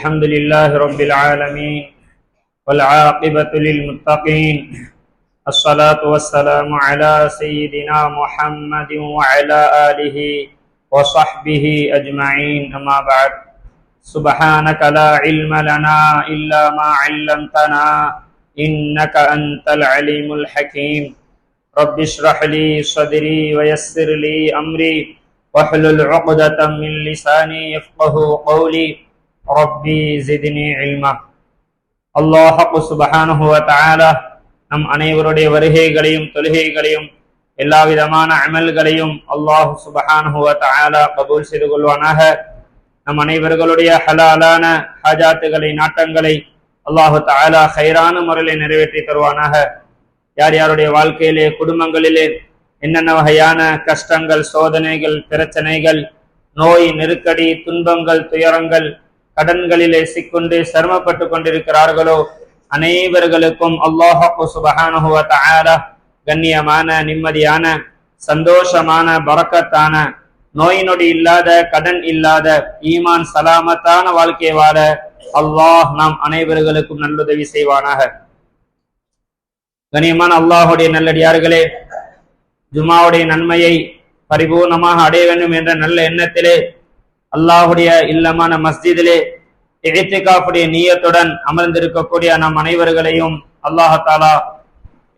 الحمد لله رب العالمين والعاقبة للمتقين الصلاة والسلام على سيدنا محمد وعلى آله وصحبه أجمعين أما بعد. سبحانك لا علم لنا إلا ما علمتنا إنك أنت العليم الحكيم. رب اشرح لي صدري ويسر لي أمري واحلل عقدة من لساني يفقه قولي. ரப்பி ஜிதினி இல்மா அல்லாஹப்பு சுபஹானுஹுவ தாலா நம் அனைவருடைய வருகைகளையும் தொழுகைகளையும் எல்லா விதமான அமல்களையும் அல்லாஹு சுபஹானுஹுவ தாலா கபூல் செய்து கொள்வானாக. நம் அனைவர்களுடைய ஹலாலான ஹாஜாத்துகளை நாட்டங்களை அல்லாஹு தாலா ஹைரான முறையில் நிறைவேற்றி தருவானாக. யார் யாருடைய வாழ்க்கையிலே குடும்பங்களிலே என்னென்ன வகையான கஷ்டங்கள் சோதனைகள் பிரச்சனைகள் நோய் நெருக்கடி துன்பங்கள் துயரங்கள் கடன்களிலே சிக்கொண்டு சிரமப்பட்டு கொண்டிருக்கிறார்களோ? அனைவர்களுக்கும் அல்லாஹு சுபஹானஹு வ கண்ணியமான நிம்மதியான சந்தோஷமான பறக்கத்தான நோய் நொடி இல்லாத கடன் இல்லாத ஈமான் சலாமத்தான வாழ்க்கை வாழ அல்லாஹ் நாம் அனைவர்களுக்கும் நல்லுதவி செய்வானாக. கண்ணியமான அல்லாஹுடைய நல்லடியார்களே ஜுமாவுடைய நன்மையை பரிபூர்ணமாக அடைய வேண்டும் என்ற நல்ல எண்ணத்திலே அல்லாஹுடைய இல்லமான மஸ்ஜிதிலே இழைத்திகாப்புடைய நீயத்துடன் அமர்ந்திருக்கக்கூடிய நம் அனைவர்களையும் அல்லாஹாலா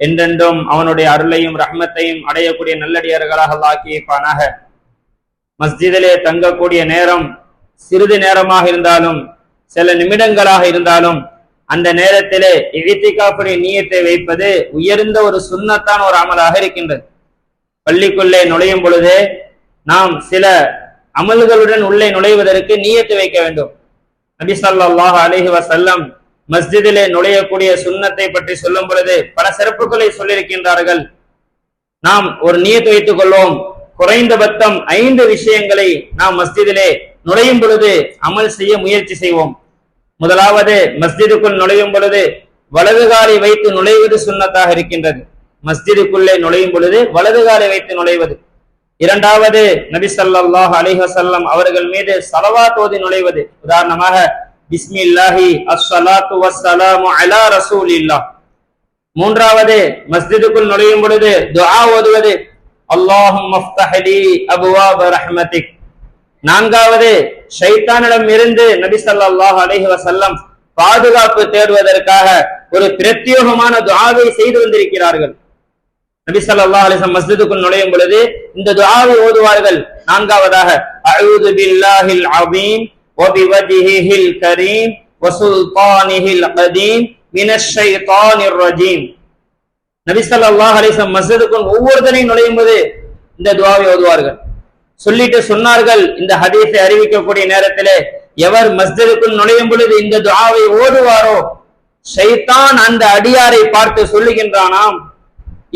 என்றென்றும் அவனுடைய அருளையும் ரஹ்மத்தையும் அடையக்கூடிய நல்லடியார்களாக ஆக்கியிருப்பானாக. மஸ்ஜிதிலே தங்கக்கூடிய நேரம் சிறிது நேரமாக இருந்தாலும் சில நிமிடங்களாக இருந்தாலும் அந்த நேரத்திலே இழித்திகாப்புடைய நீயத்தை வைப்பது உயர்ந்த ஒரு சுண்ணத்தான ஒரு அமலாக இருக்கின்றது. பள்ளிக்குள்ளே நுழையும் பொழுதே நாம் சில அமல்களுடன் உள்ளே நுழைவதற்கு நீயத்து வைக்க வேண்டும். நபி சல்லாஹ் அலைஹி வசல்லம் மஸ்ஜிதிலே நுழையக்கூடிய சுண்ணத்தை பற்றி சொல்லும் பொழுது பல சிறப்புகளை சொல்லியிருக்கின்றார்கள். நாம் ஒரு நீயத்து வைத்துக் கொள்வோம். குறைந்தபட்சம் ஐந்து விஷயங்களை நாம் மஸ்ஜிதிலே நுழையும் பொழுது அமல் செய்ய முயற்சி செய்வோம். முதலாவது மஸ்ஜிதுக்குள் நுழையும் பொழுது வலது காலை வைத்து நுழைவது சுண்ணத்தாக இருக்கின்றது. மஸ்ஜிதுக்குள்ளே நுழையும் பொழுது வலது காலை வைத்து நுழைவது. இரண்டாவது நபி சல்லாஹ் அலிஹசல்லம் அவர்கள் மீது சலவா தோதி நுழைவது. உதாரணமாக பிஸ்மில்லாஹி அஸ்ஸலாத்து வஸ்ஸலாமு அலா ரசூலில்லாஹ். மூன்றாவது மஸ்ஜிதுக்குள் நுழையும் பொழுது துஆ ஓதுவது. அல்லாஹும் மஃப்தஹலி அபுவா அபுவாப ரஹ்மதிக். நான்காவது ஷைத்தானிடம் இருந்து நபி சல்லாஹ் அலஹி வசல்லம் பாதுகாப்பு தேடுவதற்காக ஒரு பிரத்யேகமான துஆவை செய்து வந்திருக்கிறார்கள். நபி ஸல்லல்லாஹு அலைஹி மஸ்ஜிதுக்குள் நுழையும் பொழுது இந்த துஆவை ஓதுவார்கள். நான்காவதாக அழுது பில்லாஹில் அஸீம் வ கரீம் வசுல்தானிஹில் சுல்தானிஹில் கதீம் மினஷ் ரஜீம். நபி ஸல்லல்லாஹு அலைஹி வஸல்லம் மஸ்ஜிதுக்குள் நுழையும் போது இந்த துவாவை ஓதுவார்கள். சொல்லிட்டு சொன்னார்கள் இந்த ஹதீஸை அறிவிக்கக்கூடிய நேரத்திலே எவர் மஸ்ஜிதுக்குள் நுழையும் பொழுது இந்த துவாவை ஓதுவாரோ? ஷைத்தான் அந்த அடியாரை பார்த்து சொல்லுகின்றானாம்.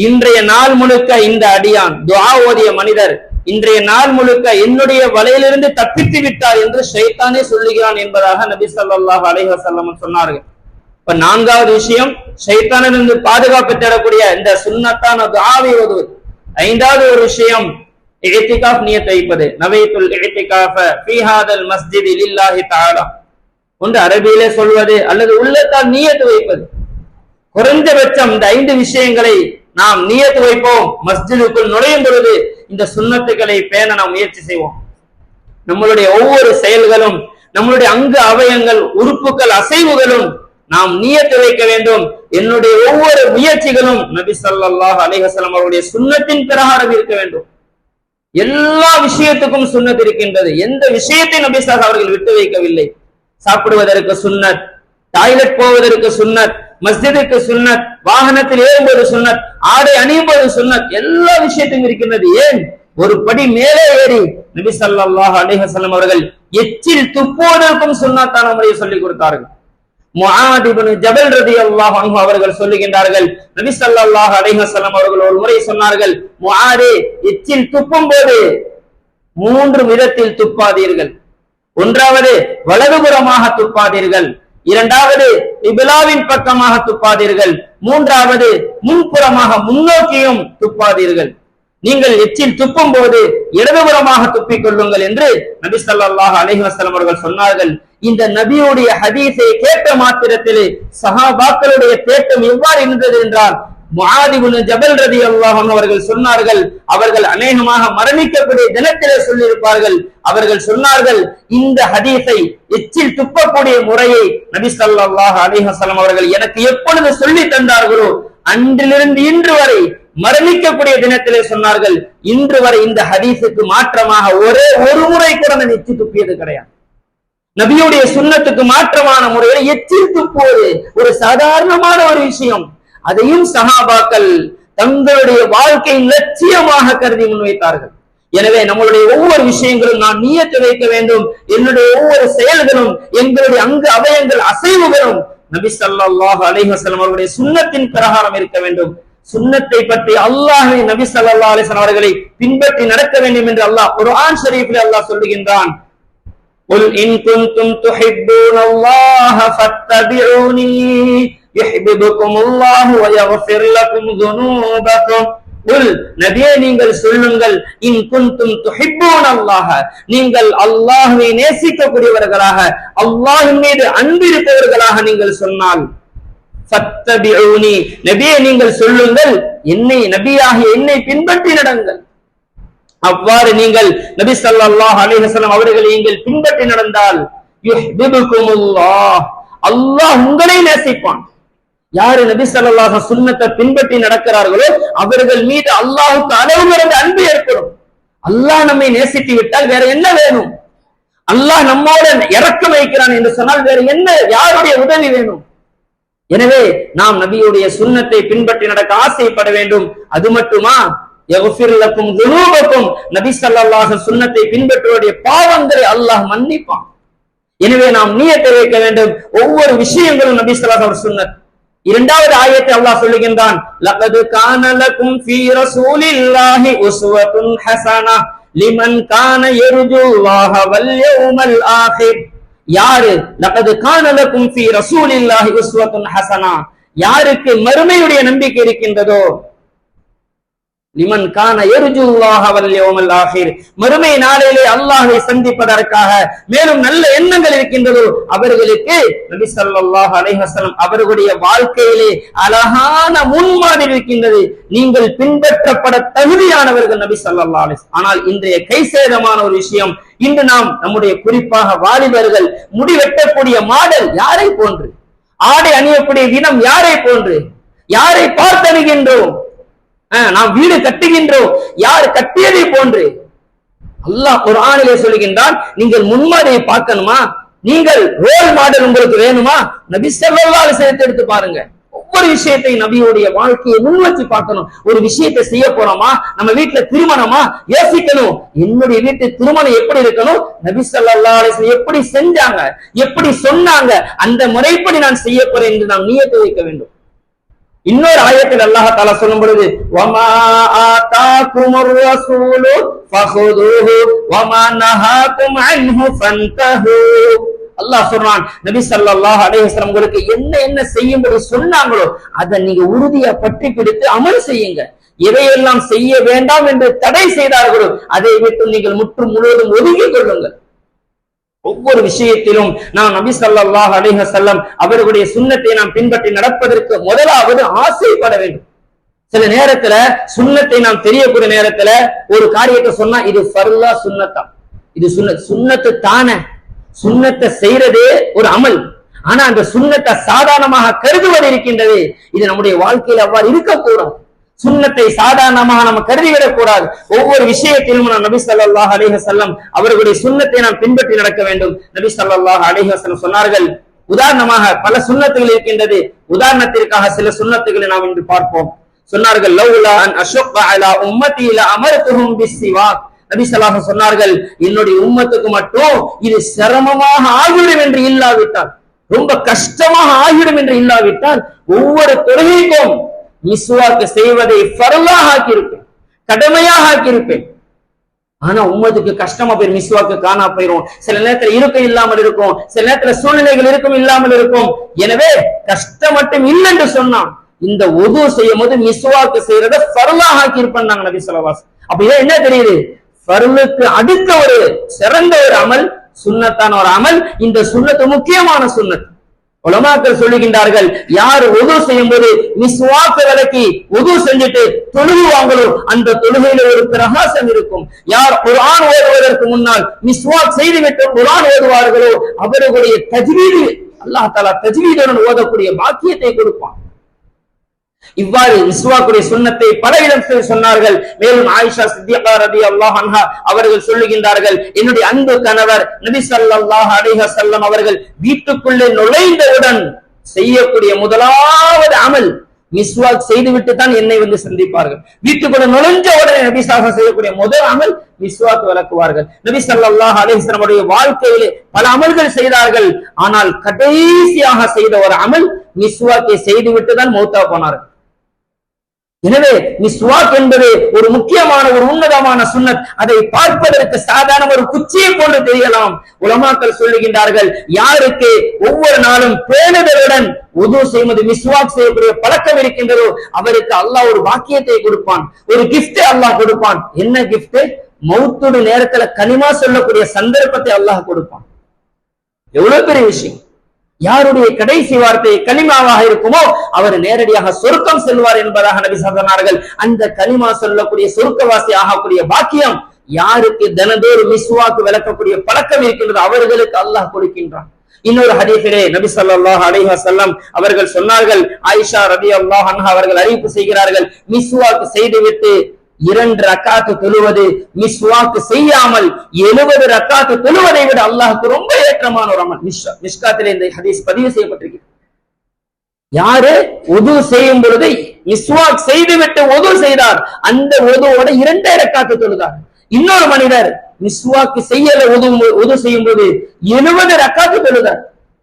இன்றைய நாள் முழுக்க இந்த அடியான் துவா ஓதிய மனிதர் இன்றைய நாள் முழுக்க என்னுடைய வலையிலிருந்து தப்பித்து விட்டார் என்று ஷைத்தானே சொல்லுகிறான் என்பதாக நபி சொல்லாஹ் அலைஹசல்லம் சொன்னார்கள். இப்ப நான்காவது விஷயம் ஷைத்தானிலிருந்து பாதுகாப்பு தேடக்கூடிய இந்த சுண்ணத்தான துவாவை ஓதுவது. ஐந்தாவது ஒரு விஷயம் இஹ்திகாஃப் நியத் வைப்பது. நவைத்துல் இஹ்திகாஃப ஃபீ மஸ்ஜித் இல்லாஹி லில்லாஹி ஒன்று அரபியிலே சொல்வது அல்லது உள்ளத்தால் நீயத்து வைப்பது. குறைந்தபட்சம் இந்த ஐந்து விஷயங்களை நாம் நியத்து வைப்போம். மஸ்ஜிதுக்குள் நுழையும் பொழுது இந்த சுண்ணத்துக்களை பேண நாம் முயற்சி செய்வோம். நம்மளுடைய ஒவ்வொரு செயல்களும் நம்மளுடைய அங்கு அவயங்கள் உறுப்புகள் அசைவுகளும் நாம் நியத்து வைக்க வேண்டும். என்னுடைய ஒவ்வொரு முயற்சிகளும் நபி சல்லாஹ் அலிஹசலம் அவருடைய சுண்ணத்தின் பிரகாரம் இருக்க வேண்டும். எல்லா விஷயத்துக்கும் சுண்ணத் இருக்கின்றது. எந்த விஷயத்தை நபி சாஹ் அவர்கள் விட்டு வைக்கவில்லை? சாப்பிடுவதற்கு சுன்னத் டாய்லெட் போவதற்கு சுன்னத் மஸ்ஜிதுக்கு சுன்னத் வாகனத்தில் ஏறும்போது சுன்னத் ஆடை அணியும் போது சுன்னத் எல்லா விஷயத்தையும் இருக்கின்றது. ஏன்? ஒரு படி மேலே ஏறி நபி சல்லாஹ் அலிஹசல்லம் அவர்கள் எச்சில் துப்புவதற்கும் சுன்னத்தான முறையை சொல்லிக் கொடுத்தார்கள். முஆத் ஜபல் ரலியல்லாஹு அன்ஹு அவர்கள் சொல்லுகின்றார்கள் நபி சல்லாஹ் அலிஹசல்லம் அவர்கள் ஒரு முறை சொன்னார்கள் முஹாரே எச்சில் துப்பும் போது மூன்று விதத்தில் துப்பாதீர்கள். ஒன்றாவது வலதுபுறமாக துப்பாதீர்கள். இரண்டாவது இபிலாவின் பக்கமாக துப்பாதீர்கள். மூன்றாவது முன்புறமாக முன்னோக்கியும் துப்பாதீர்கள். நீங்கள் எச்சில் துப்பும் போது இடதுபுறமாக துப்பிக் கொள்ளுங்கள் என்று நபி சல்லாஹ் அலைஹி வஸல்லம் அவர்கள் சொன்னார்கள். இந்த நபியுடைய ஹதீஸை கேட்ட மாத்திரத்திலே சஹாபாக்களுடைய தேட்டம் எவ்வாறு இருந்தது என்றால் முஆதிபுன் ஜபல் ரதி அன்ஹு அவர்கள் சொன்னார்கள் அவர்கள் அநேகமாக மரணிக்கக்கூடிய தினத்திலே சொல்லியிருப்பார்கள். அவர்கள் சொன்னார்கள் இந்த ஹதீஸை எச்சில் துப்பக்கூடிய முறையை நபி ஸல்லல்லாஹு அலைஹி அவர்கள் எனக்கு எப்பொழுது சொல்லி தந்தார்களோ அன்றிலிருந்து இன்று வரை மரணிக்கக்கூடிய தினத்திலே சொன்னார்கள். இன்று வரை இந்த ஹதீஸுக்கு மாற்றமாக ஒரே ஒரு முறை கூட நான் எச்சி துப்பியது கிடையாது. நபியுடைய சுண்ணத்துக்கு மாற்றமான முறையில் எச்சில் துப்புவது ஒரு சாதாரணமான ஒரு விஷயம். அதையும் சஹாபாக்கள் தங்களுடைய வாழ்க்கையின் லட்சியமாக கருதி முன்வைத்தார்கள் எனவே நம்மளுடைய ஒவ்வொரு விஷயங்களும் நான் நியத்து வைக்க வேண்டும் என்னுடைய ஒவ்வொரு செயல்களும் எங்களுடைய அங்கு அவயங்கள் அசைவுகளும் நபி ஸல்லல்லாஹு அலைஹி வஸல்லம் அவர்களுடைய சுன்னத்தின் பிரகாரம் இருக்க வேண்டும் சுன்னத்தை பற்றி அல்லாஹ்வை நபி ஸல்லல்லாஹு அலைஹி வஸல்லம் அவர்களை பின்பற்றி நடக்க வேண்டும் என்று அல்லாஹ் குர்ஆன் ஷரீஃபில் அல்லாஹ் சொல்லுகின்றான் قل إن كنتم تحبون الله فاتبعوني நீங்கள் சொல்லுங்கள். இன் குந்தும் துஹிப்பூன் அல்லாஹ நீங்கள் அல்லாஹுவை நேசிக்கக்கூடியவர்களாக அல்லாஹின் மீது அன்பு நீங்கள் சொன்னால் சத்தபியூனி நபியை நீங்கள் சொல்லுங்கள். என்னை நபியாகிய என்னை பின்பற்றி நடங்கள். அவ்வாறு நீங்கள் நபி சல்லாஹ் அலிஹசனம் அவர்களை நீங்கள் பின்பற்றி நடந்தால் அல்லாஹ் உங்களை நேசிப்பான். யாரு நபி சல்லாஹ சுண்ணத்தை பின்பற்றி நடக்கிறார்களோ அவர்கள் மீது அல்லாஹுக்கு அளவு அன்பு ஏற்படும். அல்லாஹ் நம்மை நேசித்து விட்டால் வேற என்ன வேணும்? அல்லாஹ் நம்மோட இறக்கம் வைக்கிறான் என்று சொன்னால் வேற என்ன? யாருடைய உதவி வேணும்? எனவே நாம் நபியுடைய சுண்ணத்தை பின்பற்றி நடக்க ஆசைப்பட வேண்டும். அது மட்டுமா? எஃபிர்லக்கும் துனூபக்கும் நபி சல்லாஹ சுண்ணத்தை பின்பற்றுவடைய பாவங்களை அல்லாஹ் மன்னிப்பான். எனவே நாம் நீயத்தை வைக்க வேண்டும். ஒவ்வொரு விஷயங்களும் நபி ஸல்லல்லாஹு சுண்ணத் இரண்டாவது ஆயத்தை அல்லாஹ் சொல்லுகின்றான் லகது கான ஃபீ ரசூலில்லாஹி உஸ்வத்துன் லிமன் கான யர்ஜுல்லாஹ வல் யௌமல் ஆகிர். யாரு? லகது கானலக்கும் ஃபீ ரசூலில்லாஹி உஸ்வத்துன் ஹசனா. யாருக்கு மறுமையுடைய நம்பிக்கை இருக்கின்றதோ லிமன் கான எருஜுல்லாஹ ஆகிர் மறுமை நாளிலே அல்லாஹை சந்திப்பதற்காக மேலும் நல்ல எண்ணங்கள் இருக்கின்றதோ. அவர்களுக்கு நபி ஸல்லல்லாஹு அலைஹசலம் அவர்களுடைய வாழ்க்கையிலே அழகான முன்மாதிரி இருக்கின்றது. நீங்கள் பின்பற்றப்பட தகுதியானவர்கள் நபி ஸல்லல்லாஹு அலிஸ் ஆனால் இன்றைய கைசேதமான ஒரு விஷயம் இன்று நாம் நம்முடைய குறிப்பாக வாலிபர்கள் முடி வெட்டக்கூடிய மாடல் யாரை போன்று? ஆடை அணியக்கூடிய தினம் யாரை போன்று? யாரை பார்த்தணுகின்றோம் நாம் வீடு கட்டுகின்றோம். யார் கட்டியதை போன்று. அல்லாஹ் ஒரு ஆணிலே சொல்லுகின்றான் நீங்கள் முன்மாதிரியை பார்க்கணுமா? நீங்கள் ரோல் மாடல் உங்களுக்கு வேணுமா? நபி ஸல்லல்லாஹு விஷயத்தை எடுத்து பாருங்க. ஒவ்வொரு விஷயத்தை நபியுடைய வாழ்க்கையை முன்வச்சு பார்க்கணும். ஒரு விஷயத்தை செய்ய போறோமா? நம்ம வீட்டுல திருமணமா? யோசிக்கணும். என்னுடைய வீட்டு திருமணம் எப்படி இருக்கணும்? நபி சல்லா எப்படி செஞ்சாங்க? எப்படி சொன்னாங்க? அந்த முறைப்படி நான் செய்ய போறேன் என்று நாம் நியத்தை வைக்க வேண்டும். இன்னொரு ஆயத்தில் அல்லாஹ் தாலா சொல்லும் பொழுது வமா ஆதாகுமுர் ரசூலு ஃபஹுதுஹு வமா நஹாகும் அன்ஹு ஃபந்தஹு அல்லாஹ் சொல்றான் நபி ஸல்லல்லாஹு அலைஹி வஸல்லம் உங்களுக்கு என்ன என்ன செய்யும்படி சொன்னாங்களோ அதை நீங்க உறுதியா பற்றி பிடித்து அமல் செய்யுங்க. எதையெல்லாம் செய்ய வேண்டாம் என்று தடை செய்தார்களோ அதை விட்டு நீங்கள் முற்று முழுவதும் ஒதுங்கிக் கொள்ளுங்கள். ஒவ்வொரு விஷயத்திலும் நாம் நபி சல்லாஹ் அலைஹி வஸல்லம் அவர்களுடைய சுண்ணத்தை நாம் பின்பற்றி நடப்பதற்கு முதலாவது ஆசைப்பட வேண்டும். சில நேரத்துல சுண்ணத்தை நாம் தெரியக்கூடிய நேரத்துல ஒரு காரியத்தை சொன்னா இது ஃபர்லா சுண்ணத்தா. இது சுண்ண சுண்ணத்து தானே. சுண்ணத்தை செய்யறதே ஒரு அமல். ஆனா அந்த சுண்ணத்தை சாதாரணமாக கருதுவது இருக்கின்றது இது நம்முடைய வாழ்க்கையில் அவ்வாறு இருக்கக்கூடாது. சுண்ணத்தை சாதாரணமாக நம்ம கருதிவிடக் கூடாது ஒவ்வொரு விஷயத்திலும் நாம் நபி சல்லாஹ் அலைஹி அவர்களுடைய சுண்ணத்தை நாம் பின்பற்றி நடக்க வேண்டும். நபி சல்லாஹ் அலைஹி சொன்னார்கள் உதாரணமாக பல சுண்ணத்துகள் இருக்கின்றது. உதாரணத்திற்காக சில சுன்னத்துகளை நாம் இன்று பார்ப்போம். சொன்னார்கள் லவ்லா அன் அஷுக்க அலா உம்மதி ல அமர்த்துஹும் பிஸ்ஸிவாக். நபி சொன்னார்கள் என்னுடைய உம்மத்துக்கு மட்டும் இது சிரமமாக ஆகிவிடும் என்று இல்லாவிட்டால் ரொம்ப கஷ்டமாக ஆகிவிடும் என்று இல்லாவிட்டால் ஒவ்வொரு தொழுகைக்கும் மிஸ்வாக்கு செய்வதை ஃபர்லாக ஆக்கியிருப்பேன் கடமையாக ஆக்கியிருப்பேன். ஆனா உம்மதுக்கு கஷ்டமா போயிரும் மிஸ்வாக்கு காணா போயிரும். சில நேரத்துல இருக்கும் இல்லாமல் இருக்கும் சில நேரத்துல சூழ்நிலைகள் இருக்கும் இல்லாமல் இருக்கும். எனவே கஷ்டம் மட்டும் இல்லைன்னு சொன்னான் இந்த உது செய்யும் போது மிஸ்வாக்கு செய்யறத ஃபர்லாக ஆக்கி இருப்பாங்க நபி சொல்லவாஸ் அப்ப இதை என்ன தெரியுது? ஃபர்லுக்கு அடுத்த ஒரு சிறந்த ஒரு அமல் சுண்ணத்தான ஒரு அமல் இந்த சுண்ணத்து முக்கியமான சுண்ணத்து. உலமாக்கள் சொல்லுகின்றார்கள் யார் உது செய்யும் போது மிஸ்வாக்கு விலக்கி உது செஞ்சுட்டு தொழுகுவாங்களோ அந்த தொழுகையில ஒரு பிரகாசம் இருக்கும். யார் குரான் ஓதுவதற்கு முன்னால் மிஸ்வாக் செய்துவிட்டு குரான் ஓதுவார்களோ அவர்களுடைய தஜ்வீது அல்லாஹ் தஆலா தஜ்வீதுடன் ஓதக்கூடிய பாக்கியத்தை கொடுப்பான். இவ்வாறு இஸ்வாக்குடைய சுண்ணத்தை பல இடத்தில் சொன்னார்கள். மேலும் ஆயிஷா சித்தியகா ரதி அல்லாஹ் அன்ஹா அவர்கள் சொல்லுகின்றார்கள் என்னுடைய அன்பு கணவர் நபி சல்லாஹ் அலைஹி வஸல்லம் அவர்கள் வீட்டுக்குள்ளே நுழைந்தவுடன் செய்யக்கூடிய முதலாவது அமல் மிஸ்வாக் செய்துவிட்டு தான் என்னை வந்து சந்திப்பார்கள். வீட்டுக்குள்ள நுழைஞ்ச உடனே நபி சாக செய்யக்கூடிய முதல் அமல் மிஸ்வாக் விளக்குவார்கள். நபி சல்லாஹ் அலைஹி வாழ்க்கையிலே பல அமல்கள் செய்தார்கள். ஆனால் கடைசியாக செய்த ஒரு அமல் மிஸ்வாக்கை செய்துவிட்டு தான் மௌத்தா போனார்கள். எனவே மிஸ்வாக் என்பது ஒரு முக்கியமான ஒரு உன்னதமான சுண்ணத். அதை பார்ப்பதற்கு சாதாரண ஒரு குச்சியை போன்று தெரியலாம். உலமாக்கள் சொல்லுகின்றார்கள் யாருக்கு ஒவ்வொரு நாளும் பேணுதலுடன் உது செய்வது மிஸ்வாக் செய்யக்கூடிய பழக்கம் இருக்கின்றதோ அவருக்கு அல்லாஹ் ஒரு வாக்கியத்தை கொடுப்பான். ஒரு கிஃப்ட் அல்லாஹ் கொடுப்பான். என்ன கிஃப்ட் மௌத்துடு நேரத்துல கனிமா சொல்லக்கூடிய சந்தர்ப்பத்தை அல்லாஹ் கொடுப்பான். எவ்வளவு பெரிய விஷயம். யாருடைய கடைசி வார்த்தை கனிமாவாக இருக்குமோ அவர் நேரடியாக சொர்க்கம் செல்வார் என்பதாக நபி சொன்னார்கள். அந்த கனிமா சொல்லக்கூடிய சொர்க்கவாசி ஆகக்கூடிய பாக்கியம் யாருக்கு தினதோறு மிஸ்வாக்கு விளக்கக்கூடிய பழக்கம் இருக்கின்றது அவர்களுக்கு அல்லாஹ் கொடுக்கின்றான். இன்னொரு ஹதீஸிலே நபி ஸல்லல்லாஹு அலைஹி வசல்லம் அவர்கள் சொன்னார்கள் ஆயிஷா ரலியல்லாஹு அன்ஹா அவர்கள் அறிவிப்பு செய்கிறார்கள் மிஸ்வாக்கு செய்துவிட்டு இரண்டு ரக்காத்து தொழுவது மிஸ்வாக்கு செய்யாமல் எழுபது ரக்காத்து தொழுவதை விட அல்லாஹுக்கு ரொம்ப ஏற்றமான ஒரு அமல். மிஷ் மிஷ்காத்திலே இந்த ஹதீஸ் பதிவு செய்யப்பட்டிருக்கிறது யாரு? ஒது செய்யும் பொழுது மிஸ்வாக் செய்துவிட்டு ஒது செய்தார். அந்த ஒதுவோட இரண்டே ரக்காத்து தொழுதார். இன்னொரு மனிதர் மிஸ்வாக்கு செய்யல ஒது ஒது செய்யும் போது எழுபது ரக்காத்து தொழுதார்.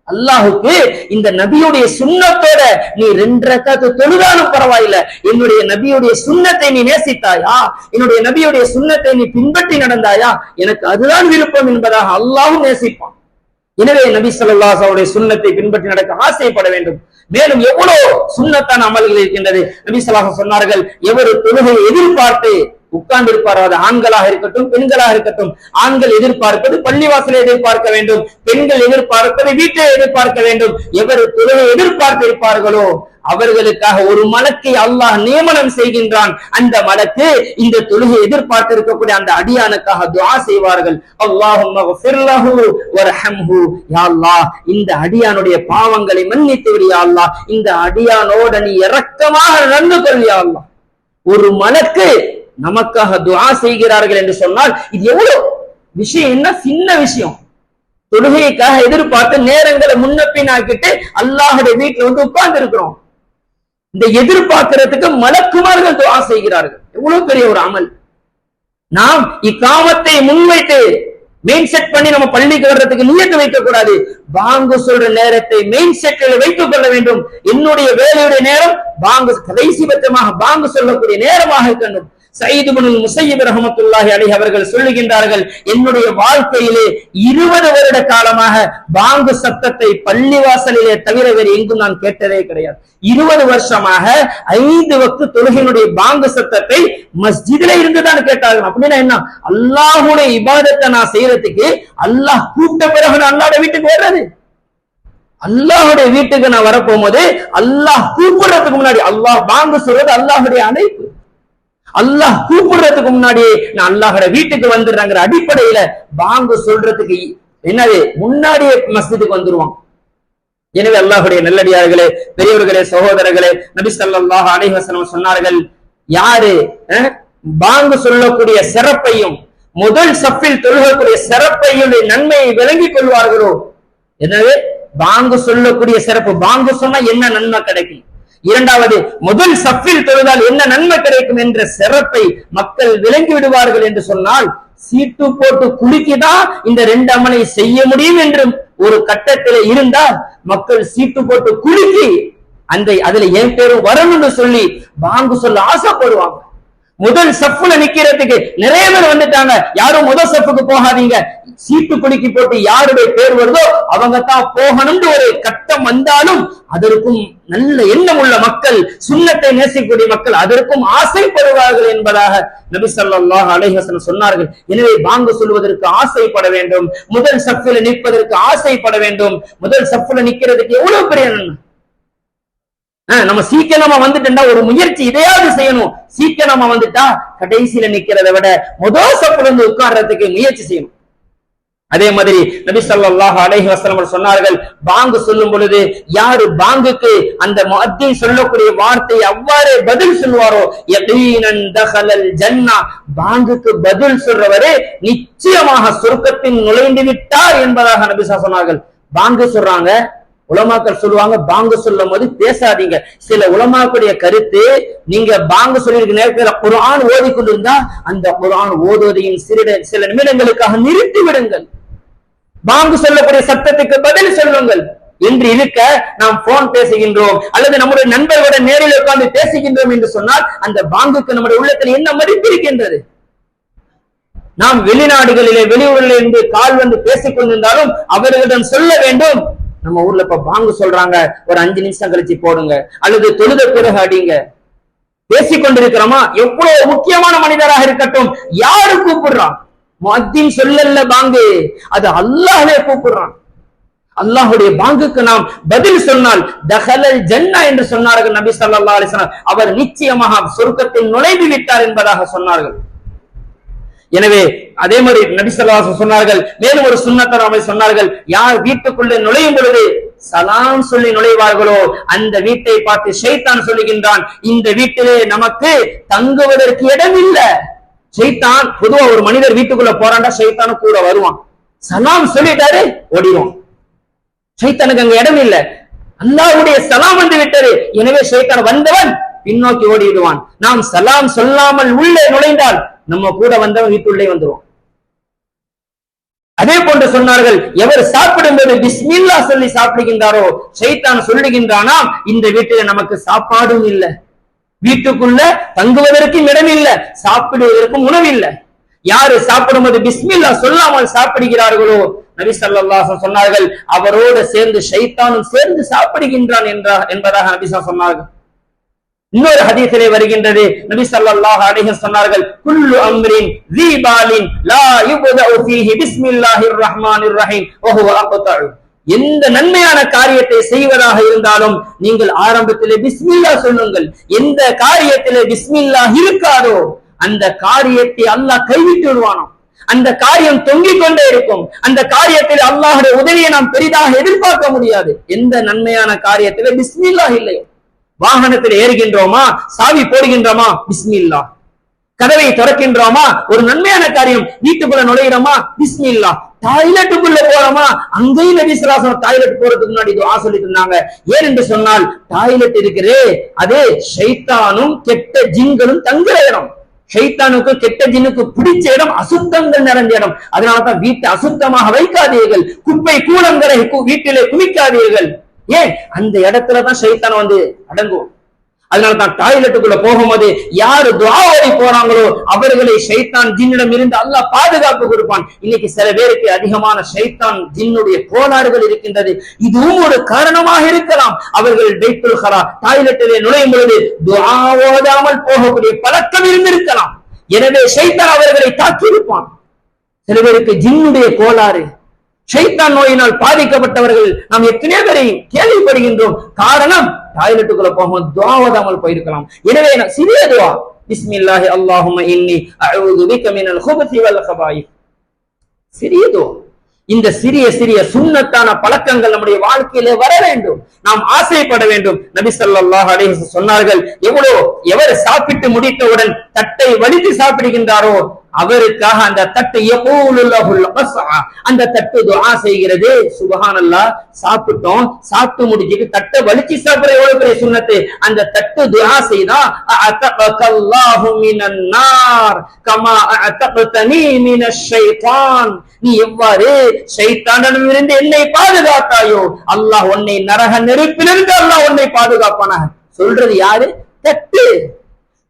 அல்லாஹுக்கு இந்த நபியுடைய சுண்ணத்தோட நீ ரெண்டு ரக்காத்து தொழுதாலும் பரவாயில்ல. என்னுடைய நபியுடைய சுண்ணத்தை நீ நேசித்தாயா? என்னுடைய நபியுடைய சுண்ணத்தை நீ பின்பற்றி நடந்தாயா? எனக்கு அதுதான் விருப்பம் என்பதாக அல்லாஹும் நேசிப்பான். எனவே நபி சொல்லாசாவுடைய அவருடைய சுண்ணத்தை பின்பற்றி நடக்க ஆசைப்பட வேண்டும். மேலும் எவ்வளவு சுண்ணத்தான அமல்கள் இருக்கின்றது. நபி சொல்லாசா சொன்னார்கள் எவரு தொழுகையை எதிர்பார்த்து உட்கார்ந்து இருப்பார் அது ஆண்களாக இருக்கட்டும் பெண்களாக இருக்கட்டும் ஆண்கள் எதிர்பார்ப்பது பள்ளிவாசலை எதிர்பார்க்க வேண்டும் பெண்கள் எதிர்பார்ப்பது வீட்டை எதிர்பார்க்க வேண்டும். எவர் தொழிலை எதிர்பார்த்திருப்பார்களோ அவர்களுக்காக ஒரு மலக்கை அல்லாஹ் நியமனம் செய்கின்றான். அந்த மலக்கு இந்த தொழுகை எதிர்பார்த்து இருக்கக்கூடிய அந்த அடியானுக்காக துவா செய்வார்கள். அல்லாஹ் இந்த அடியானுடைய பாவங்களை மன்னித்து விடியா அல்லாஹ். இந்த அடியானோட நீ இரக்கமாக நடந்து கொள்ளியா அல்லாஹ். ஒரு மலக்கு நமக்காக துவா செய்கிறார்கள் என்று சொன்னால் இது எவ்வளவு விஷயம்? என்ன சின்ன விஷயம்? தொழுகைக்காக எதிர்பார்த்து நேரங்களை முன்ன பின்னாக்கிட்டு அல்லாஹுடைய வீட்டுல வந்து உட்கார்ந்து இருக்கிறோம் இந்த எதிர்பார்க்கிறதுக்கு மலக்குமார்கள் துவா செய்கிறார்கள். எவ்வளவு பெரிய ஒரு அமல். நாம் இக்காமத்தை முன்வைத்து மெயின் செட் பண்ணி நம்ம பள்ளிக்கு வர்றதுக்கு நியத்து வைக்க கூடாது பாங்கு சொல்ற நேரத்தை மெயின் செட்டில் வைத்துக் கொள்ள வேண்டும். என்னுடைய வேலையுடைய நேரம் பாங்கு கடைசி பட்சமாக பாங்கு சொல்லக்கூடிய நேரமாக இருக்கணும். சயீது பின் முசையீப் ரஹமத்துல்லாஹி அலி அவர்கள் சொல்லுகின்றார்கள் என்னுடைய வாழ்க்கையிலே இருபது வருட காலமாக பாங்கு சத்தத்தை பள்ளிவாசலிலே தவிர வேறு எங்கும் நான் கேட்டதே கிடையாது. இருபது வருஷமாக ஐந்து வக்து தொழுகையினுடைய பாங்கு சத்தத்தை மஸ்ஜிதில இருந்துதான் கேட்டார்கள். அப்படின்னா என்ன? அல்லாஹுடைய இபாதத்தை நான் செய்யறதுக்கு அல்லாஹ் கூப்பிட்ட பிறகு நான் அல்லாட வீட்டுக்கு வர்றது. அல்லாஹுடைய வீட்டுக்கு நான் வரப்போகும்போது அல்லாஹ் கூப்பிடுறதுக்கு முன்னாடி அல்லாஹ் பாங்கு சொல்றது அல்லாஹுடைய அழைப்பு. அல்லாஹ் கூப்பிடுறதுக்கு முன்னாடியே நான் அல்லாஹோட வீட்டுக்கு வந்துடுறேங்கிற அடிப்படையில பாங்கு சொல்றதுக்கு என்னது? முன்னாடியே மஸ்ஜிதுக்கு வந்துருவான். எனவே அல்லாஹுடைய நல்லடியார்களே பெரியவர்களே சகோதரர்களே நபி ஸல்லல்லாஹு சொன்னார்கள் யாரு? அஹ், பாங்கு சொல்லக்கூடிய சிறப்பையும் முதல் சப்பில் தொழுகக்கூடிய சிறப்பையும் நன்மையை விளங்கிக் கொள்வார்களோ? எனவே பாங்கு சொல்லக்கூடிய சிறப்பு. பாங்கு சொன்னா என்ன நன்மை கிடைக்கும்? இரண்டாவது முதல் சஃபில் தொழுதால் என்ன நன்மை கிடைக்கும் என்ற சிறப்பை மக்கள் விளங்கி விடுவார்கள் என்று சொன்னால் சீட்டு போட்டு குலுக்கிதான் இந்த ரெண்டு அமலை செய்ய முடியும் என்று ஒரு கட்டத்தில் இருந்தால் மக்கள் சீட்டு போட்டு குலுக்கி அந்த அதுல என் பேரும் வரணும்னு சொல்லி வாங்கு சொல்ல ஆசைப்படுவாங்க. முதல் சப்புல நிக்கிறதுக்கு நிறைய பேர் வந்துட்டாங்க. யாரும் முதல் சப்புக்கு போகாதீங்க. சீட்டு குலுக்கி போட்டு யாருடைய பேர் வருதோ அவங்க தான் போகணும்னு ஒரு கட்டம் வந்தாலும் அதற்கும் நல்ல எண்ணம் உள்ள மக்கள் சுண்ணத்தை நேசிக்கக்கூடிய மக்கள் அதற்கும் ஆசைப்படுவார்கள் என்பதாக நபி ஸல்லல்லாஹு சொன்னார்கள். எனவே பாங்கு சொல்வதற்கு ஆசைப்பட வேண்டும். முதல் சப்புல நிற்பதற்கு ஆசைப்பட வேண்டும். முதல் சப்புல நிக்கிறதுக்கு எவ்வளவு பெரிய நன்மை? நம்ம சீக்கிரமா வந்துட்டா ஒரு முயற்சி இதையாவது செய்யணும். சீக்கிரமா வந்துட்டா கடைசியில நிக்கிறத விட முதல் சப்புல உட்கார்றதுக்கு முயற்சி செய்யணும். அதே மாதிரி நபி சொல்லாஹ் அலஹி வசலம் சொன்னார்கள் பாங்கு சொல்லும் பொழுது யாரு பாங்குக்கு அந்த மத்திய சொல்லக்கூடிய வார்த்தை அவ்வாறே பதில் சொல்வாரோ ஜன்னா. பாங்குக்கு பதில் சொல்றவரே நிச்சயமாக சொர்க்கத்தில் நுழைந்து விட்டார் என்பதாக நபிசா சொன்னார்கள். பாங்கு சொல்றாங்க உலமாக்கள் சொல்லுவாங்க பாங்கு சொல்லும் போது பேசாதீங்க. சில உலமாக்களுடைய கருத்து நீங்க பாங்கு சொல்லியிருக்க நேரத்தில் குர்ஆன் ஓதிக்கொண்டிருந்தா அந்த குர்ஆன் ஓதுவதையும் சிறிட சில நிமிடங்களுக்காக நிறுத்தி விடுங்கள். பாங்கு சொல்லக்கூடிய சத்தத்துக்கு பதில் சொல்லுங்கள். என்று இருக்க நாம் போன் பேசுகின்றோம் அல்லது நம்முடைய நண்பர்களோட நேரில் உட்கார்ந்து பேசுகின்றோம் என்று சொன்னால் அந்த பாங்குக்கு நம்முடைய உள்ளத்தில் என்ன மதிப்பு இருக்கின்றது? நாம் வெளிநாடுகளிலே வெளியூரில் இருந்து கால் வந்து பேசிக் கொண்டிருந்தாலும் அவர்களிடம் சொல்ல வேண்டும் நம்ம ஊர்ல இப்ப பாங்கு சொல்றாங்க ஒரு அஞ்சு நிமிஷம் கழிச்சு போடுங்க. அல்லது தொழுத பிறகு அடிங்க. பேசிக் கொண்டிருக்கிறோமா? எவ்வளவு முக்கியமான மனிதராக இருக்கட்டும் யாரு கூப்பிடுறான்? முஅத்தின் சொல்லல்ல பாங்கு. அது அல்லாஹே கூப்பிடுறான். அல்லாஹுடைய பாங்குக்கு நாம் பதில் சொன்னால் தஹலல் ஜன்னா என்று சொன்னார்கள் நபி சல்லா அலிஸ்லாம் அவர் நிச்சயமாக சொர்க்கத்தில் நுழைந்து விட்டார் என்பதாக சொன்னார்கள். எனவே அதே மாதிரி நபி சொன்னார்கள் மேலும் ஒரு சுன்னத்தர் சொன்னார்கள் யார் வீட்டுக்குள்ளே நுழையும் பொழுது சலாம் சொல்லி நுழைவார்களோ அந்த வீட்டை பார்த்து ஷைத்தான் சொல்லுகின்றான் இந்த வீட்டிலே நமக்கு தங்குவதற்கு இடம் இல்லை. ஷைத்தான் பொதுவா ஒரு மனிதர் வீட்டுக்குள்ள போறாண்டா ஷைத்தானு கூட வருவான். சலாம் சொல்லிட்டாரு ஓடிடுவான். ஷைத்தானுக்கு அங்க இடம் இல்லை. அல்லாவுடைய சலாம் வந்து விட்டது. எனவே ஷைத்தான் வந்தவன் பின்னோக்கி ஓடிடுவான் நாம் சலாம் சொல்லாமல் உள்ளே நுழைந்தால் நம்ம கூட வந்தவன் வீட்டுள்ளே வந்துருவான் அதே போன்று சொன்னார்கள் எவர் சாப்பிடும்போது பிஸ்மில்லா சொல்லி சாப்பிடுகின்றாரோ ஷைத்தான் சொல்லுகின்றானா இந்த வீட்டில நமக்கு சாப்பாடும் இல்லை. வீட்டுக்குள்ள தங்குவதற்கும் இடம் இல்ல சாப்பிடுவதற்கும் உணவு இல்லை. யாரு சாப்பிடும்போது பிஸ்மில்லா சொல்லாமல் சாப்பிடுகிறார்களோ நபி சொன்னார்கள் அவரோடு சேர்ந்து ஷைத்தானும் சேர்ந்து சாப்பிடுகின்றான் என்றா என்பதாக நபிசா சொன்னார்கள். இன்னொரு ஹதீசிலே வருகின்றது. நபி ஸல்லல்லாஹு அலைஹி சொன்னார்கள் குல்லு அம்ரின் தீபாலின் லா யுபதஉ ஃபீஹி பிஸ்மில்லாஹிர் ரஹ்மானிர் ரஹீம் வஹுவ அக்தஉ எந்த நன்மையான காரியத்தை செய்வதாக இருந்தாலும் நீங்கள் ஆரம்பத்திலே பிஸ்மில்லா சொல்லுங்கள். எந்த காரியத்திலே பிஸ்மில்லா இருக்காதோ அந்த காரியத்தை அல்லாஹ் கைவிட்டு விடுவானோ அந்த காரியம் தொங்கிக் கொண்டே இருக்கும். அந்த காரியத்தில் அல்லாஹுடைய உதவியை நாம் பெரிதாக எதிர்பார்க்க முடியாது. எந்த நன்மையான காரியத்திலே பிஸ்மில்லா இல்லையோ. வாகனத்தில் ஏறுகின்றோமா? சாவி போடுகின்றோமா? பிஸ்மில்லா. கதவை திறக்கின்றோமா? ஒரு நன்மையான காரியம். வீட்டுக்குள்ள நுழையிறோமா? பிஸ்மில்லா. டாய்லெட்டுக்குள்ள போறோமா? அங்கேயும் நபி ஸல்லல்லாஹு டாய்லெட் போறதுக்கு முன்னாடி துஆ சொல்லிட்டு இருந்தாங்க. ஏன் என்று சொன்னால் டாய்லெட் இருக்கிறே அது ஷைத்தானும் கெட்ட ஜின்களும் தங்குற இடம். ஷைத்தானுக்கு கெட்ட ஜின்னுக்கு பிடிச்ச இடம் அசுத்தங்கள் நிறைந்த இடம். அதனாலதான் வீட்டை அசுத்தமாக வைக்காதீர்கள். குப்பை கூலங்களை வீட்டிலே குமிக்காதீர்கள். ஏன்? அந்த இடத்துலதான் ஷைத்தான் வந்து அடங்கும். அதனால தான் டாய்லெட்டுக்குள்ள போகும்போது யாரு துவாவரி போறாங்களோ அவர்களை ஷைத்தான் ஜின்னிடம் இருந்து அல்லாஹ் பாதுகாப்பு கொடுப்பான். இன்னைக்கு சில பேருக்கு அதிகமான ஷைத்தான் ஜின்னுடைய கோளாறுகள் இருக்கின்றது. இதுவும் ஒரு காரணமாக இருக்கலாம். அவர்கள் பைத்துல் ஹரா டாய்லெட்டிலே நுழையும் பொழுது துஆ ஓதாமல் போகக்கூடிய பழக்கம் இருந்திருக்கலாம். எனவே ஷைத்தான் அவர்களை தாக்கி இருப்பான் சில பேருக்கு ஜின்னுடைய கோளாறு ஷைத்தான் நோயினால் பாதிக்கப்பட்டவர்கள் நாம் எத்தனையோ பேரை கேள்விப்படுகின்றோம். காரணம் டாய்லெட்டுக்குள்ள போகும்போது துவாவதாமல் போயிருக்கலாம். எனவே சிறிய துவா. பிஸ்மில்லாஹி அல்லாஹும்ம இன்னி அழுது பிக மினல் குபுசி வல் சிறிய துவா. இந்த சிறிய சிறிய சுண்ணத்தான பழக்கங்கள் நம்முடைய வாழ்க்கையிலே வர வேண்டும். நாம் ஆசைப்பட வேண்டும். நபி சொல்லாஹ் அலைஹி சொன்னார்கள் எவ்வளவு எவர் சாப்பிட்டு முடித்தவுடன் தட்டை வலித்து சாப்பிடுகின்றாரோ அவருக்காக அந்த தட்டு யகூலுல்லாஹுல் அந்த தட்டு துவா செய்கிறது. சுப்ஹானல்லாஹ் சாப்பிட்டோம். சாப்பிட்டு முடிச்சிட்டு தட்டை வலிச்சு சாப்பிட எவ்வளவு பெரிய சுண்ணத்து? அந்த தட்டு துவா செய்தா நார் கமா நீ எவ்வாறு ஷைத்தானிடமிருந்து என்னை பாதுகாத்தாயோ அல்லாஹ் உன்னை நரக நெருப்பிலிருந்து அல்லாஹ் உன்னை பாதுகாப்பானாக. சொல்றது யாரு? தட்டு.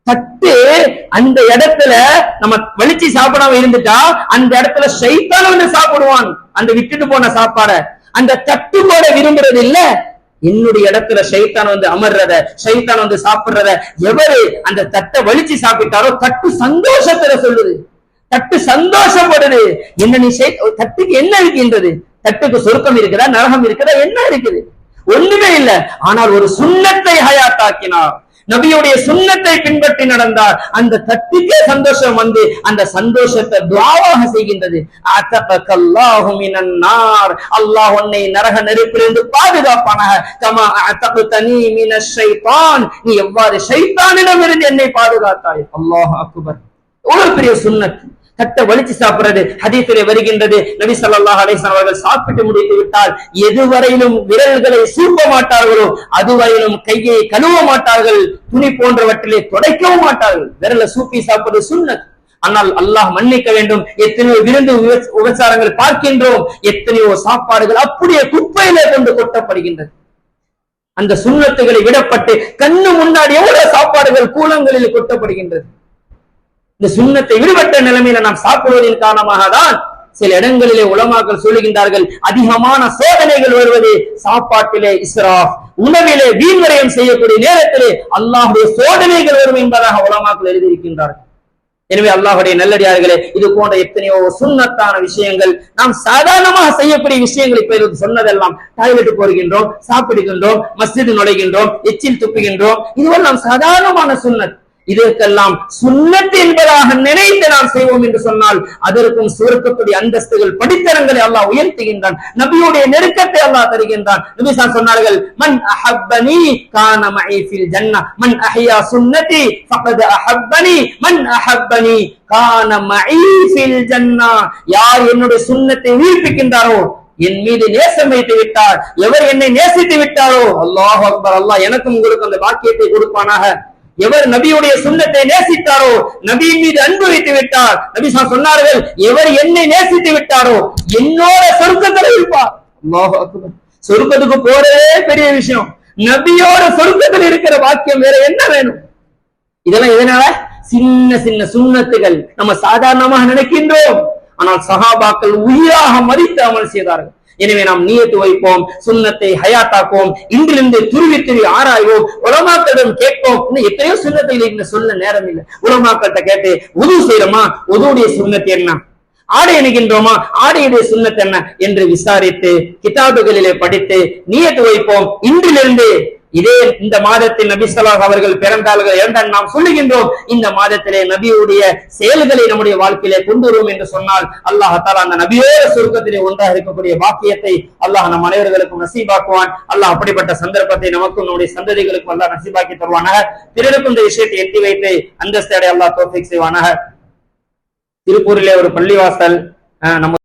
தட்டு அந்த இடத்துல நம்ம வலிச்சு சாப்பிடாம இருந்துட்டா அந்த இடத்துல சைத்தான வந்து சாப்பிடுவான். அந்த விட்டுட்டு போன சாப்பாட. அந்த தட்டு போட விரும்புறது இல்ல. என்னுடைய இடத்துல சைத்தான் வந்து அமர்றத சைத்தான் வந்து சாப்பிடுறத எவரு அந்த தட்டை வலிச்சு சாப்பிட்டாரோ தட்டு சந்தோஷத்துல சொல்லுது. தட்டு சந்தோஷப்படுது. என்ன நீ தட்டுக்கு என்ன இருக்கின்றது? தட்டுக்கு சொர்க்கம் இருக்குதா நரகம் இருக்குதா என்ன இருக்குது? ஒண்ணுமே இல்லை. ஆனால் ஒரு சுண்ணத்தை ஹயாத்தாக்கினார். நபியுடைய சுண்ணத்தை பின்பற்றி நடந்தார் அந்த தட்டுக்கே சந்தோஷம் வந்து அந்த சந்தோஷத்தை துவாவாக செய்கின்றது. அத்தகல்லாஹு அல்லாஹ் உன்னை நரக நெருப்பிலிருந்து பாதுகாப்பானாக. கமா அத்தகுதனி மின ஷைத்தான். நீ எவ்வாறு ஷைத்தானிடமிருந்து என்னை பாதுகாத்தாய்? அல்லாஹ் அக்பர். ஒரு பெரிய சுண்ணத்து. தட்டை வலிச்சு சாப்பிடுறது ஹதீஸிலே வருகின்றது. நபி சல்லாஹ் அலைஹி அவர்கள் சாப்பிட்டு முடித்து விட்டால் எதுவரையிலும் விரல்களை சூப்ப மாட்டார்களோ அதுவரையிலும் கையை கழுவ மாட்டார்கள் துணி போன்றவற்றிலே தொடைக்கவும் மாட்டார்கள். விரலை சூப்பி சாப்பிடுறது சுண்ணத். ஆனால் அல்லாஹ் மன்னிக்க வேண்டும். எத்தனையோ விருந்து உப- உபச்சாரங்கள் பார்க்கின்றோம். எத்தனையோ சாப்பாடுகள் அப்படியே குப்பையிலே கொண்டு கொட்டப்படுகின்றது. அந்த சுண்ணத்துகளை விடப்பட்டு கண்ணு முன்னாடி எவ்வளவு சாப்பாடுகள் கூலங்களில் கொட்டப்படுகின்றது. இந்த சுண்ணத்தை விடுபட்ட நிலைமையில நாம் சாப்பிடுவதன் காரணமாக தான் சில இடங்களிலே உலமாக்கள் சொல்லுகின்றார்கள் அதிகமான சோதனைகள் வருவது சாப்பாட்டிலே இஸ்ராஃப். உணவிலே வீண்வரையம் செய்யக்கூடிய நேரத்திலே அல்லாஹுடைய சோதனைகள் வரும் என்பதாக உலமாக்கள் எழுதியிருக்கின்றார்கள். எனவே அல்லாஹுடைய நல்லடியார்களே இது போன்ற எத்தனையோ சுண்ணத்தான விஷயங்கள் நாம் சாதாரணமாக செய்யக்கூடிய விஷயங்கள் இப்ப இது சொன்னதெல்லாம் டாய்லெட் போகின்றோம் சாப்பிடுகின்றோம் மஸ்ஜித் நுழைகின்றோம் எச்சில் துப்புகின்றோம் இதுவரை நாம் சாதாரணமான சுண்ணத். இதற்கெல்லாம் சுண்ணத்து என்பதாக நினைத்து நாம் செய்வோம் என்று சொன்னால் அதற்கும் சுருக்கக்கூடிய அந்தஸ்துகள் படித்தரங்களை அல்லாஹ் உயர்த்துகின்றான். நபியுடைய நெருக்கத்தை அல்லாஹ் தருகின்றான். நபி சார் சொன்னார்கள் மன் அஹப்பனி கான மஇ மன் அஹியா சுன்னதி ஃபகத் அஹப்பனி. மன் அஹப்பனி கான மஇ ஃபில் யார் என்னுடைய சுண்ணத்தை உயிர்ப்பிக்கின்றாரோ என் மீது நேசம் வைத்து விட்டார். எவர் என்னை நேசித்து விட்டாரோ? அல்லாஹ் அக்பர். அல்லாஹ் எனக்கும் உங்களுக்கு அந்த வாக்கியத்தை கொடுப்பானாக. எவர் நபியுடைய சுண்ணத்தை நேசித்தாரோ நபியின் மீது அன்பு வைத்து விட்டார் நபி சொன்னார்கள் எவர் என்னை நேசித்து விட்டாரோ என்னோட சொர்க்கத்தில் இருப்பார். சொருக்கத்துக்கு சொர்க்கத்துக்கு போறதே பெரிய விஷயம். நபியோட சொர்க்கத்தில் இருக்கிற வாக்கியம் வேற என்ன வேணும்? இதெல்லாம் எதனால? சின்ன சின்ன சுண்ணத்துகள் நம்ம சாதாரணமாக நினைக்கின்றோம். ஆனால் சஹாபாக்கள் உயிராக மதித்து அமல் செய்தார்கள். எனவே நாம் நீயத்து வைப்போம் சுண்ணத்தை ஹயாத்தாக்குவோம் இன்றிலிருந்து துருவி துருவி ஆராய்வோம் உலமாக்களிடம் கேட்போம். இன்னும் எத்தனையோ சுண்ணத்தை சொல்ல நேரம் இல்லை. உலமாக்கள்கிட்ட கேட்டு உதவு செய்யறோமா உதவுடைய சுண்ணத்தை என்ன? ஆடை அணுகின்றோமா? ஆடையுடைய சுண்ணத்தை என்ன? என்று விசாரித்து கிதாபுகளிலே படித்து நீயத்து வைப்போம். இன்றிலிருந்து இதே இந்த மாதத்தில் நபி ஸல்லல்லாஹு அவர்கள் பிறந்தார்கள் என்றால் நாம் சொல்லுகின்றோம். இந்த மாதத்திலே நபியுடைய செயல்களை நம்முடைய வாழ்க்கையிலே கொண்டு வருவோம் என்று சொன்னால் அல்லாஹ் தஆலா அந்த நபியோட சுருக்கத்திலே ஒன்றாக இருக்கக்கூடிய பாக்கியத்தை அல்லாஹ் நம் அனைவர்களுக்கும் நசீபாக்குவான். அல்லாஹ் அப்படிப்பட்ட சந்தர்ப்பத்தை நமக்கும் நம்முடைய சந்ததிகளுக்கும் அல்லாஹ் நசீபாக்கி தருவானாக. பிறருக்கும் இந்த விஷயத்தை எட்டி வைத்து அந்தஸ்தடை அல்லாஹ் தோஃபிக் செய்வானாக. திருப்பூரிலே ஒரு பள்ளிவாசல் நம்ம